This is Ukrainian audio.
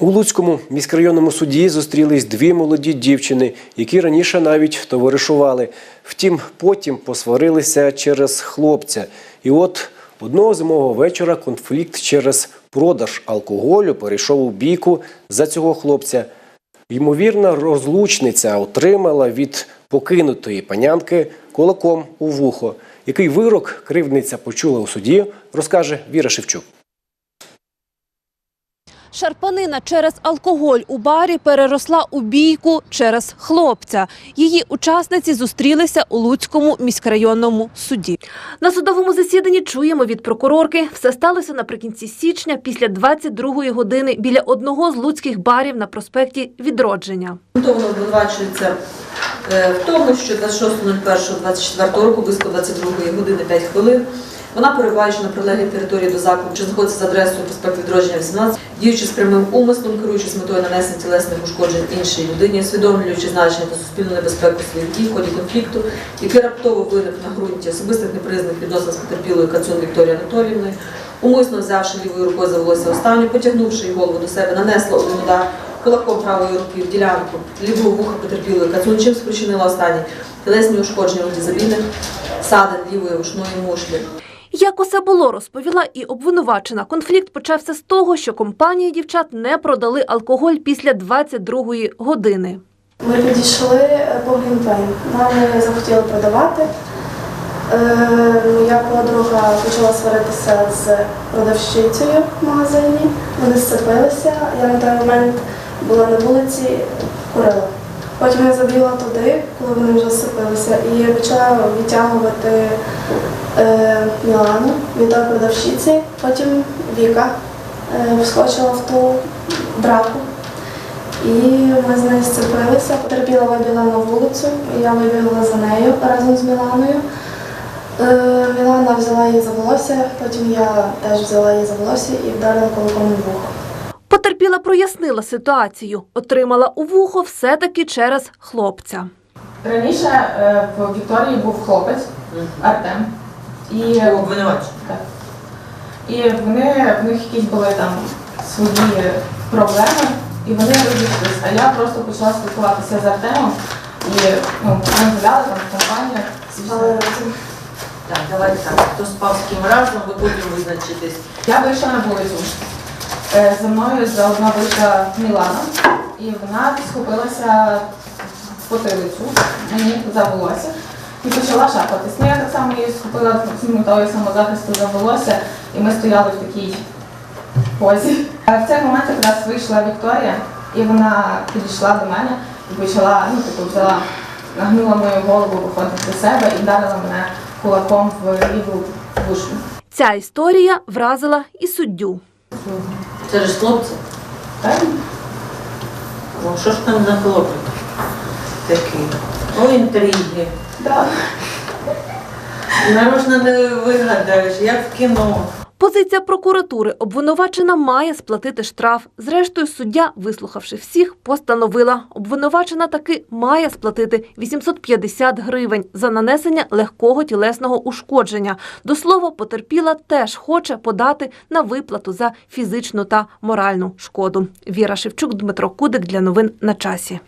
У Луцькому міськрайонному суді зустрілись дві молоді дівчини, які раніше навіть товаришували. Втім, потім посварилися через хлопця. І от одного зимового вечора конфлікт через продаж алкоголю перейшов у бійку за цього хлопця. Ймовірна розлучниця отримала від покинутої панянки кулаком у вухо. Який вирок кривдниця почула у суді, розкаже Віра Шевчук. Шарпанина через алкоголь у барі переросла у бійку через хлопця. Її учасниці зустрілися у Луцькому міськрайонному суді. На судовому засіданні чуємо від прокурорки. Все сталося наприкінці січня після 22-ї години біля одного з луцьких барів на проспекті Відродження. Грунтовно обвинувачується е, в тому, що 26.01.24 року близько 22 години 5 хвилин вона перебуваючи на прилеглій території до закладу, що знаходиться за адресою проспект Відродження 18, діючи з прямим умислом, керуючись метою нанесення тілесних ушкоджень іншій людині, усвідомлюючи значення та суспільну небезпеку своїх дій в ході конфлікту, який раптово виник на ґрунті особистих неприязних відносин з потерпілою Кацун Вікторією Анатоліївною, умисно взявши лівою рукою за волосся останню, потягнувши її голову до себе, нанесла один удар кулаком правої руки в ділянку лівого вуха потерпілої Кацун, чим спричинила останні тілесні ушкодження у дізабільних садин лівої ушної мушлі. Як усе було, розповіла і обвинувачена. Конфлікт почався з того, що компанії дівчат не продали алкоголь після 22-ї години. Ми підійшли е, по Глінтвейн. Нам не захотіли продавати. Е, Моя подруга почала сваритися з продавщицею в магазині. Вони сцепилися. Я на той момент була на вулиці, курила. Потім я забігла туди, коли вони вже сцепилися, і я почала відтягувати е, Мілану від продавщиці. Потім Віка е, вскочила в ту драку. І ми з нею сцепилися. Потерпіла вибігла на вулицю, і я вибігла за нею разом з Міланою. Е, Мілана взяла її за волосся, потім я теж взяла її за волосся і вдарила кулаком вухо. Потерпіла прояснила ситуацію. Отримала у вухо все-таки через хлопця. Раніше е, в Вікторії був хлопець Артем. І, Обвинувач. і вони, в них якісь були там свої проблеми, і вони розійшлися. А я просто почала спілкуватися з Артемом і ну, ми гуляли там в компаніях. Але Так, давайте так. Хто спав з ким разом, ви потім визначитесь. Я вийшла на вулицю. Е, За мною заодно вийшла Мілана, і вона схопилася в потилицю мені за волосся і почала шапатись. Ну я так само її схопила з метою самозахисту за волосся, і ми стояли в такій позі. Е, В цей момент якраз вийшла Вікторія, і вона підійшла до мене і почала, ну типу, взяла, нагнула мою голову, виходить до себе і вдарила мене кулаком в ліву вушку. Ця історія вразила і суддю. Це ж хлопці. Так? О, що ж там за хлопець такий? О, інтриги. Да. Нарочно не вигадаєш, як в кіно. Позиція прокуратури обвинувачена має сплатити штраф. Зрештою, суддя, вислухавши всіх, постановила. Обвинувачена таки має сплатити 850 гривень за нанесення легкого тілесного ушкодження. До слова, потерпіла теж хоче подати на виплату за фізичну та моральну шкоду. Віра Шевчук, Дмитро Кудик для новин на часі.